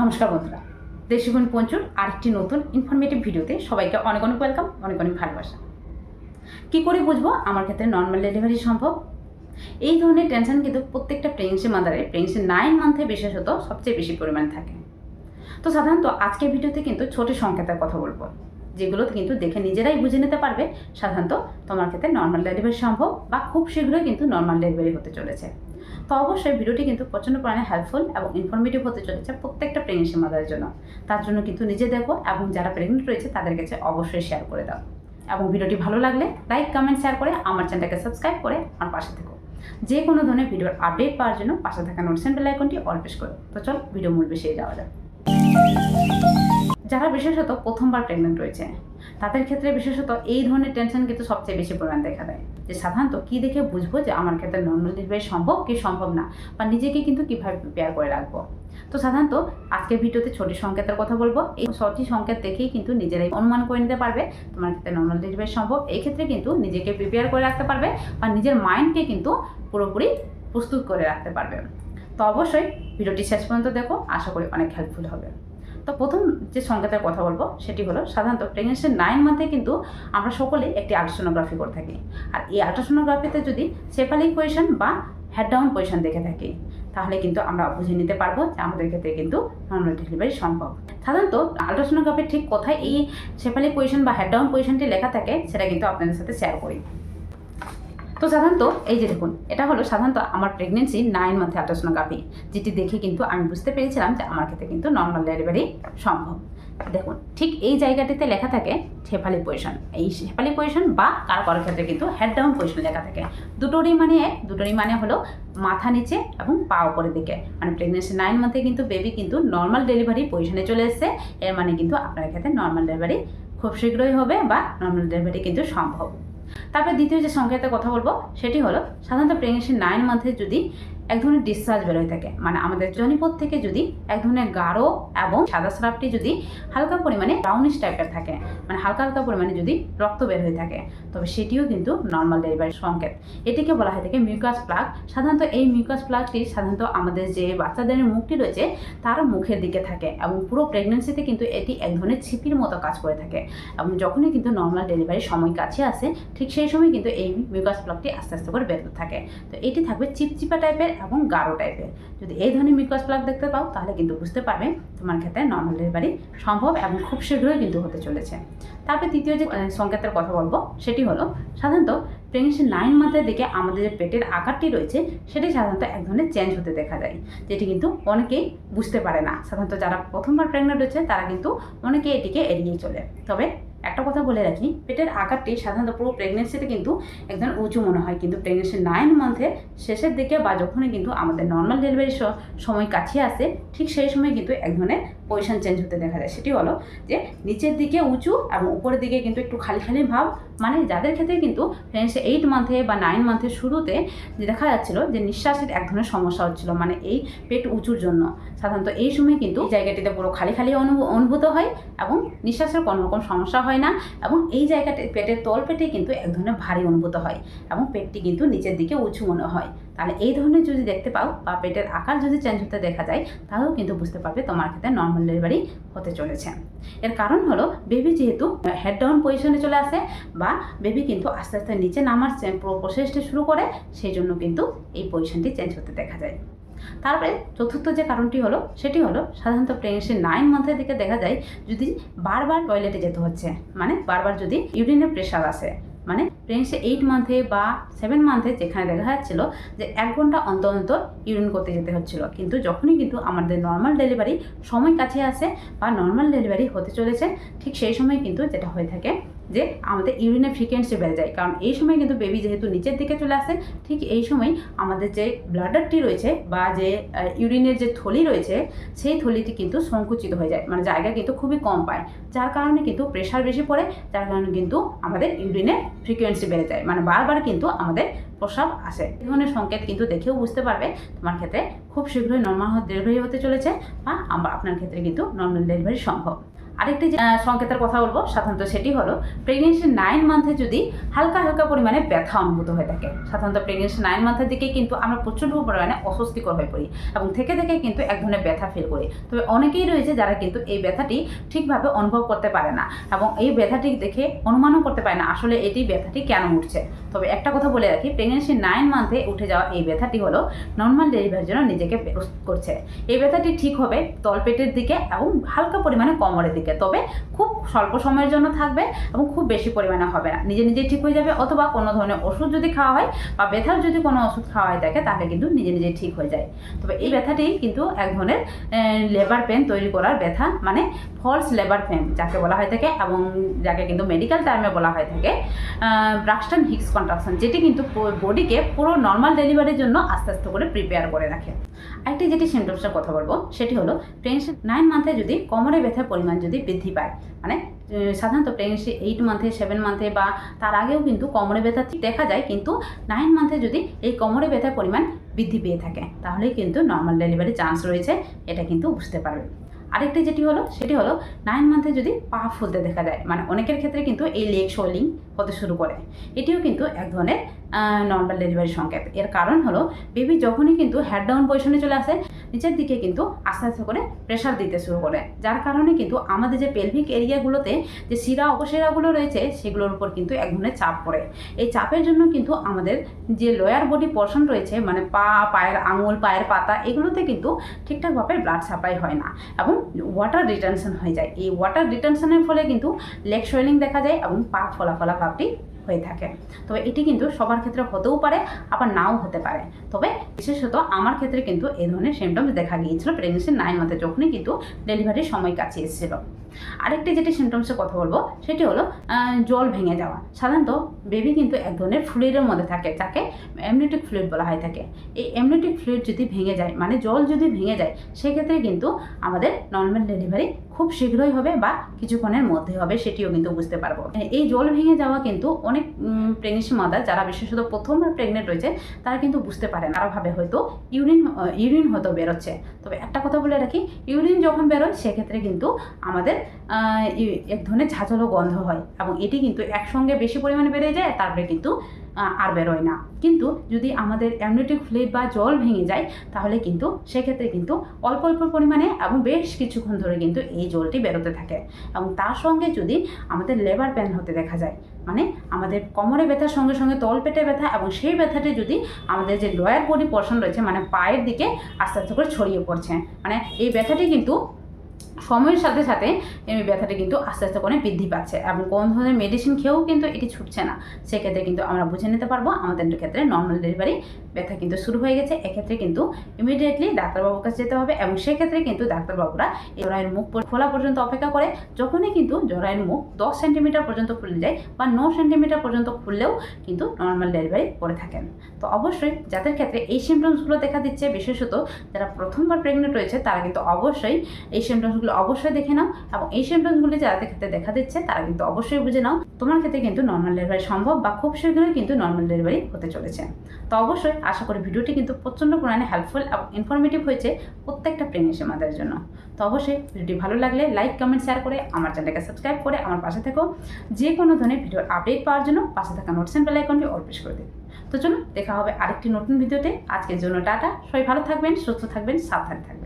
নমস্কার বন্ধুরা। দেশিগুণ পঞ্চুর আরেকটি নতুন ইনফরমেটিভ ভিডিওতে সবাইকে অনেক অনেক ওয়েলকাম অনেক অনেক ভালোবাসা। কী করে বুঝব? আমার ক্ষেত্রে নর্মাল ডেলিভারি সম্ভব। এই ধরনের টেনশন কিন্তু প্রত্যেকটা প্রেগনেন্সি মাদারে প্রেগনেন্সি নাইন মান্থে বিশেষত সবচেয়ে বেশি পরিমাণে থাকে। তো সাধারণত আজকের ভিডিওতে কিন্তু ছোট সংকেতের কথা বলব, যেগুলো কিন্তু দেখে নিজেরাই বুঝে নিতে পারবে। সাধারণত তোমার ক্ষেত্রে নর্মাল ডেলিভারি সম্ভব বা খুব শীঘ্রই কিন্তু নর্মাল ডেলিভারি হতে চলেছে। তো অবশ্যই ভিডিওটি কিন্তু প্রচণ্ড পরিমাণে হেল্পফুল এবং ইনফরমেটিভ হতে চলেছে প্রত্যেকটা প্রেগনেন্সি মাদারের জন্য। তার জন্য কিন্তু নিজে দেখো এবং যারা প্রেগনেন্ট রয়েছে তাদের কাছে অবশ্যই শেয়ার করে দাও। এবং ভিডিওটি ভালো লাগলে লাইক কমেন্ট শেয়ার করে আমার চ্যানেলটাকে সাবস্ক্রাইব করে আমার পাশে থেকো। যে কোনো ধরনের ভিডিওর আপডেট পাওয়ার জন্য পাশে থাকা নোটিফিকেশন বেল আইকনটি অল করো। তো চল ভিডিও মূল বিষয়ে যাওয়া যাক। যারা বিশেষত প্রথমবার প্রেগনেন্ট রয়েছে, তাদের ক্ষেত্রে বিশেষত এই ধরনের টেনশন কিন্তু সবচেয়ে বেশি পরিমাণ দেখা দেয়। যে সাধারণত কী দেখে বুঝব যে আমার ক্ষেত্রে নর্মাল ডেলিভারি সম্ভব কি সম্ভব না? বা নিজেকে কিন্তু কীভাবে প্রিপেয়ার করে রাখব? তো সাধারণত আজকের ভিডিওতে ছোটি সংকেতের কথা বলব। এই ছটি সংকেত দেখেই কিন্তু নিজেরাই অনুমান করে নিতে পারবে তোমার ক্ষেত্রে নর্মাল ডেলিভারি সম্ভব। এই ক্ষেত্রে কিন্তু নিজেকে প্রিপেয়ার করে রাখতে পারবে বা নিজের মাইন্ডকে কিন্তু পুরোপুরি প্রস্তুত করে রাখতে পারবে। তো অবশ্যই ভিডিওটি শেষ পর্যন্ত দেখো। আশা করি অনেক হেল্পফুল হবে। তো প্রথম যে সংকেতের কথা বলব, সেটি হলো সাধারণত প্রেগনেন্সির নাইন মান্থে কিন্তু আমরা সকলে একটি আল্ট্রাসোনোগ্রাফি করে থাকি। আর এই আল্ট্রাসোনোগ্রাফিতে যদি সেফালিক পজিশন বা হেড ডাউন পজিশন দেখে থাকি, তাহলে কিন্তু আমরা বুঝে নিতে পারব যে আমাদের ক্ষেত্রে কিন্তু নর্মাল ডেলিভারি সম্ভব। সাধারণত আল্ট্রাসোনোগ্রাফির ঠিক কোথায় এই সেফালিক পজিশন বা হেড ডাউন পজিশনটি লেখা থাকে, সেটা কিন্তু আপনাদের সাথে শেয়ার করি। তো সাধারণত, এই যে দেখুন, এটা হলো সাধারণত আমার প্রেগনেন্সি নাইন মান্থে আল্ট্রাসোনোগ্রাফি যেটি দেখে কিন্তু আমি বুঝতে পেরেছিলাম যে আমার ক্ষেত্রে কিন্তু নর্মাল ডেলিভারি সম্ভব। দেখুন, ঠিক এই জায়গাটিতে লেখা থাকে শেফালি পজিশন এই শেফালি পজিশন বা কার কারও ক্ষেত্রে কিন্তু হেড ডাউন পজিশন লেখা থাকে। দুটোরই মানে দুটোরই মানে হলো মাথা নিচে এবং পা উপরের দিকে। মানে প্রেগনেন্সি নাইন মান্থে কিন্তু বেবি কিন্তু নর্মাল ডেলিভারি পজিশনে চলে এসেছে, এর মানে কিন্তু আপনার ক্ষেত্রে নর্মাল ডেলিভারি খুব শীঘ্রই হবে বা নর্মাল ডেলিভারি কিন্তু সম্ভব। তারপরে দ্বিতীয় যে সংখ্যাতে কথা বলব সেটি হলো সাধারণত প্রেগনেন্সি নাইন মান্থে যদি এক ধরনের ডিসচার্জ বেরোয় থাকে। মানে আমাদের জনিপথ থেকে যদি এক ধরনের গাঢ় এবং সাদা স্রাবটি যদি হালকা পরিমাণে ব্রাউনিশ টাইপের থাকে মানে হালকা হালকা পরিমাণে যদি রক্ত বের হয়ে থাকে, তবে সেটিও কিন্তু নর্মাল ডেলিভারির সংকেত। এটিকে বলা হয় থাকে মিউকাস প্লাগ সাধারণত এই মিউকাস প্লাগটি সাধারণত আমাদের যে বাচ্চাদের মুখটি রয়েছে, তার মুখের দিকে থাকে এবং পুরো প্রেগনেন্সিতে কিন্তু এটি এক ধরনের ছিপির মতো কাজ করে থাকে এবং যখনই কিন্তু নর্মাল ডেলিভারির সময় কাছে আসে, ঠিক সেই সময় কিন্তু এই মিউকাস প্লাগটি আস্তে আস্তে করে বেরোতে থাকে। তো এটি থাকবে চিপচিপা টাইপের এবং গাঢ় টাইপের যদি এই ধরনের মিউকাস প্লাগ দেখতে পাও, তাহলে কিন্তু বুঝতে পারবে তোমার ক্ষেত্রে নর্মাল ডেলিভারি সম্ভব এবং খুব শীঘ্রই কিন্তু হতে চলেছে। তারপরে তৃতীয় যে সংকেতের কথা বলব, সেটি হলো সাধারণত প্রেগনেন্সি নাইন মান্থের দিকে আমাদের যে পেটের আকারটি রয়েছে, সেটি সাধারণত এক ধরনের চেঞ্জ হতে দেখা যায়, যেটি কিন্তু অনেকেই বুঝতে পারে না। সাধারণত যারা প্রথমবার প্রেগনেন্ট রয়েছে, তারা কিন্তু অনেকে এটিকে এড়িয়ে চলে। তবে একটা কথা বলে রাখি, পেটের আকারটি সাধারণত পুরো প্রেগনেন্সিতে কিন্তু একদম উঁচু মনে হয়। কিন্তু প্রেগনেন্সি নাইন মান্থে শেষের দিকে বা যখনই কিন্তু আমাদের নর্মাল ডেলিভারির সময় কাছে আসে, ঠিক সেই সময় কিন্তু এক ধরনের পজিশন চেঞ্জ হতে দেখা যায়। সেটি হলো যে নিচের দিকে উঁচু এবং উপরের দিকে কিন্তু একটু খালি খালি ভাব। মানে যাদের ক্ষেত্রে কিন্তু প্রেগনেন্সি এইট মান্থে বা নাইন মান্থের শুরুতে যে দেখা যাচ্ছিল যে নিঃশ্বাসের এক ধরনের সমস্যা হচ্ছিল মানে এই পেট উঁচুর জন্য। সাধারণত এই সময় কিন্তু জায়গাটিতে পুরো খালি খালি অনু- অনুভূত হয় এবং নিঃশ্বাসের কোনো রকম সমস্যা হয় না এবং এই জায়গাটি, পেটের তল পেটে কিন্তু এক ধরনের ভারী অনুভূত হয় এবং পেটটি কিন্তু নিচের দিকে উঁচু মনে হয়। তাহলে এই ধরনের যদি দেখতে পাও বা পেটের আকার যদি চেঞ্জ হতে দেখা যায়, তাহলেও কিন্তু বুঝতে পারবে তোমার ক্ষেত্রে নর্মাল ডেলিভারি হতে চলেছে। এর কারণ হলো বেবি যেহেতু হেড ডাউন পজিশনে চলে আসে বা বেবি কিন্তু আস্তে আস্তে নিচে নামার প্রসেসটি শুরু করে, সেই জন্য কিন্তু এই পজিশনটি চেঞ্জ হতে দেখা যায়। তারপরে চতুর্থ যে কারণটি হলো, সেটি হলো সাধারণত প্রেগনেন্সি নাইন মান্থের দিকে দেখা যায় যদি বারবার টয়লেটে যেতে হচ্ছে মানে বারবার যদি ইউরিনের প্রেশার আসে। মানে প্রেগনেন্সি এইট মান্থে বা সেভেন মান্থে যেখানে দেখা যাচ্ছিল যে এক ঘণ্টা অন্তর অন্তর ইউরিন করতে যেতে হচ্ছিল। কিন্তু যখনই কিন্তু আমাদের নর্মাল ডেলিভারি সময় কাছে আসে বা নর্মাল ডেলিভারি হতে চলেছে, ঠিক সেই সময় কিন্তু যেটা হয়ে থাকে। যে আমাদের ইউরিনের ফ্রিকোয়েন্সি বেড়ে যায়। কারণ এই সময় কিন্তু বেবি যেহেতু নিচের দিকে চলে আসে, ঠিক এই সময় আমাদের যে ব্লাডারটি রয়েছে বা যে ইউরিনের যে থলি রয়েছে, সেই থলিটি কিন্তু সংকুচিত হয়ে যায়। মানে জায়গা কিন্তু খুবই কম পায়। যার কারণে কিন্তু প্রেশার বেশি পড়ে, যার কারণে কিন্তু আমাদের ইউরিনের ফ্রিকোয়েন্সি বেড়ে যায়। মানে বারবার কিন্তু আমাদের প্রসাব আসে। এই ধরনের সংকেত কিন্তু দেখেও বুঝতে পারবে তোমার ক্ষেত্রে খুব শীঘ্রই নর্মাল ডেলিভারি হতে চলেছে বা আপনার ক্ষেত্রে কিন্তু নর্মাল ডেলিভারি সম্ভব। আরেকটি সংকেতের কথা বলব, সাধারণত সেটি হলো প্রেগনেন্সি নাইন মান্থে যদি হালকা হালকা পরিমাণে ব্যথা অনুভূত হয়ে থাকে, সাধারণত প্রেগনেন্সি নাইন মান্থের দিকে কিন্তু আমরা প্রচণ্ড পরিমাণে অস্বস্তিকর হয়ে পড়ি এবং থেকে থেকে কিন্তু এক ধরনের ব্যথা ফিল করি। তবে অনেকেই রয়েছে যারা কিন্তু এই ব্যথাটি ঠিকভাবে অনুভব করতে পারে না এবং এই ব্যথাটি দেখে অনুমানও করতে পারে না আসলে এটি ব্যথাটি কেন উঠছে। তবে একটা কথা বলে রাখি প্রেগনেন্সি নাইন মান্থে উঠে যাওয়া এই ব্যথাটি হলো নর্মাল ডেলিভারির জন্য নিজেকে করছে। এই ব্যথাটি ঠিক হবে তলপেটের দিকে এবং হালকা পরিমাণে কোমরের দিকে, তবে খুব স্বল্প সময়ের জন্য থাকবে এবং খুব বেশি পরিমাণে হবে না। নিজে নিজে ঠিক হয়ে যাবে অথবা কোনো ধরনের ওষুধ যদি খাওয়া হয় বা ব্যথার যদি কোনো ওষুধ খাওয়া হয় থাকে তাহলে কিন্তু নিজে নিজে ঠিক হয়ে যায়। তবে এই ব্যথাটি কিন্তু এক ধরনের লেবার পেন তৈরি করার ব্যথা মানে ফলস লেবার পেন যাকে বলা হয়ে থাকে এবং যাকে কিন্তু মেডিকেল টার্মে বলা হয়ে থাকে। ব্রাক্সটন হিক্স কন্ট্রাকশন যেটি কিন্তু বডিকে পুরো নর্মাল ডেলিভারির জন্য আস্তে আস্তে করে প্রিপেয়ার করে রাখে। আরেকটি যেটি সিমটমসের কথা বলব, সেটি হলো প্রেগনেন্সি নাইন মান্থে যদি কোমরে ব্যথার পরিমাণ যদি বৃদ্ধি পায় মানে সাধারণত প্রেগনেন্সি এইট মান্থে সেভেন মান্থে বা তার আগেও কিন্তু কোমরে ব্যথা দেখা যায়, কিন্তু নাইন মান্থে যদি এই কোমরে ব্যথার পরিমাণ বৃদ্ধি পেয়ে থাকে, তাহলেই কিন্তু নর্মাল ডেলিভারি চান্স রয়েছে, এটা কিন্তু বুঝতে পারবে। আরেকটি যেটি হলো, সেটি হলো নাইন মান্থে যদি পা ফুলতে দেখা যায় মানে অনেকের ক্ষেত্রে কিন্তু এই লেগ শোলিং হতে শুরু করে। এটিও কিন্তু এক ধরনের নর্মাল ডেলিভারি সংকেত। এর কারণ হলো বেবি যখনই কিন্তু হেড ডাউন পজিশনে চলে আসে নিচের দিকে কিন্তু আস্তে আস্তে করে প্রেশার দিতে শুরু করে। যার কারণে কিন্তু আমাদের যে পেলভিক এরিয়াগুলোতে যে শিরা অপশিরাগুলো রয়েছে, সেগুলোর উপর কিন্তু এক ধরনের চাপ পড়ে। এই চাপের জন্য কিন্তু আমাদের যে লোয়ার বডি পোর্শন রয়েছে মানে পা, পায়ের আঙুল, পায়ের পাতা, এগুলোতে কিন্তু ঠিকঠাকভাবে ব্লাড সাপ্লাই হয় না এবং ওয়াটার রিটেনশন হয়ে যায়। এই ওয়াটার রিটেনশনের ফলে কিন্তু লেগ সোয়েলিং দেখা যায় এবং পা ফলা ফলা ভাবটি হয়ে থাকে। তবে এটি কিন্তু সবার ক্ষেত্রে হতেও পারে, আবার নাও হতে পারে। তবে বিশেষত আমার ক্ষেত্রে কিন্তু এই ধরনের সিমটমস দেখা গিয়েছিল প্রেগনেন্সি নাইন মান্থে যখনই কিন্তু ডেলিভারির সময় কাছে এসেছিল। আরেকটি যেটি সিমটমসের কথা বলব, সেটি হলো জল ভেঙে যাওয়া। সাধারণত বেবি কিন্তু এক ধরনের ফ্লুইডের মধ্যে থাকে যাকে এমনিটিক ফ্লুইড বলা হয় থাকে এই এমনিটিক ফ্লুইড যদি ভেঙে যায় মানে জল যদি ভেঙে যায়, সেক্ষেত্রে কিন্তু আমাদের নর্মাল ডেলিভারি খুব শীঘ্রই হবে বা কিছুক্ষণের মধ্যে হবে, সেটিও কিন্তু বুঝতে পারব। এই জল ভেঙে যাওয়া কিন্তু অনেক প্রেগনেন্সি মাদার যারা বিশেষত প্রথমবার প্রেগনেন্ট রয়েছে, তারা কিন্তু বুঝতে পারে না। ভাবে হয়তো ইউরিন ইউরিন হয়তো বেরোচ্ছে। তবে একটা কথা বলে রাখি ইউরিন যখন বেরোয়, সেক্ষেত্রে কিন্তু আমাদের এক ধরনের ঝাঁঝালো গন্ধ হয় এবং এটি কিন্তু একসঙ্গে বেশি পরিমাণে বেড়ে যায়, তারপরে কিন্তু আর বেরোয় না। কিন্তু যদি আমাদের অ্যামনিটিক ফ্লুইড বা জল ভেঙে যায়, তাহলে কিন্তু সেক্ষেত্রে কিন্তু অল্প অল্প পরিমাণে এবং বেশ কিছুক্ষণ ধরে কিন্তু এই জলটি বেরোতে থাকে। এবং তার সঙ্গে যদি আমাদের লেবার পেন হতে দেখা যায় মানে আমাদের কোমরে ব্যথার সঙ্গে সঙ্গে তলপেটে ব্যথা এবং সেই ব্যথাটি যদি আমাদের যে লয়ার বডি পোর্শন রয়েছে মানে পায়ের দিকে আস্তে আস্তে করে ছড়িয়ে পড়ছে মানে এই ব্যথাটি কিন্তু সময়ের সাথে সাথে এই ব্যথাটি কিন্তু আস্তে আস্তে করে বৃদ্ধি পাচ্ছে এবং কোন ধরনের মেডিসিন খেয়েও কিন্তু এটি ছুটছে না। সেক্ষেত্রে কিন্তু আমরা বুঝে নিতে পারব আমাদের ক্ষেত্রে নর্মাল ডেলিভারি ব্যথা কিন্তু শুরু হয়ে গেছে। এক্ষেত্রে কিন্তু ইমিডিয়েটলি ডাক্তারবাবুর কাছে যেতে হবে এবং সেক্ষেত্রে কিন্তু ডাক্তারবাবুরা জরায়ের মুখ খোলা পর্যন্ত অপেক্ষা করে। যখনই কিন্তু জরায়ের মুখ দশ সেন্টিমিটার পর্যন্ত খুলে যায় বা ন সেন্টিমিটার পর্যন্ত খুললেও কিন্তু নর্মাল ডেলিভারি করে থাকেন। তো অবশ্যই যাদের ক্ষেত্রে এই সিমটমসগুলো দেখা দিচ্ছে, বিশেষত যারা প্রথমবার প্রেগনেন্ট রয়েছে, তারা কিন্তু অবশ্যই এই সিমটমসগুলো অবশ্যই দেখে নাও এবং এই সিমটমসগুলি যাদের ক্ষেত্রে দেখা দিচ্ছে, তারা কিন্তু অবশ্যই বুঝে নাও। তোমার ক্ষেত্রে কিন্তু নর্মাল ডেলিভারি সম্ভব বা খুব শীঘ্রই কিন্তু নর্মাল ডেলিভারি হতে চলেছে। তো অবশ্যই আশা করি ভিডিওটি কিন্তু প্রচণ্ড পরিমাণে হেল্পফুল এবং ইনফরমেটিভ হয়েছে প্রত্যেকটা প্রেগনেন্সি মাদের জন্য। তো অবশ্যই ভিডিওটি ভালো লাগলে লাইক কমেন্ট শেয়ার করে আমার চ্যানেলকে সাবস্ক্রাইব করে আমার পাশে থেকো। যে কোনো ধরনের ভিডিওর আপডেট পাওয়ার জন্য পাশে থাকা নোটস অ্যান্ড বেল আইকনটি অল প্রেস করে দিন তো চলুন, দেখা হবে আরেকটি নতুন ভিডিওতে আজকের জন্য টাটা। সবাই ভালো থাকবেন, সুস্থ থাকবেন, সাবধানে থাকবেন।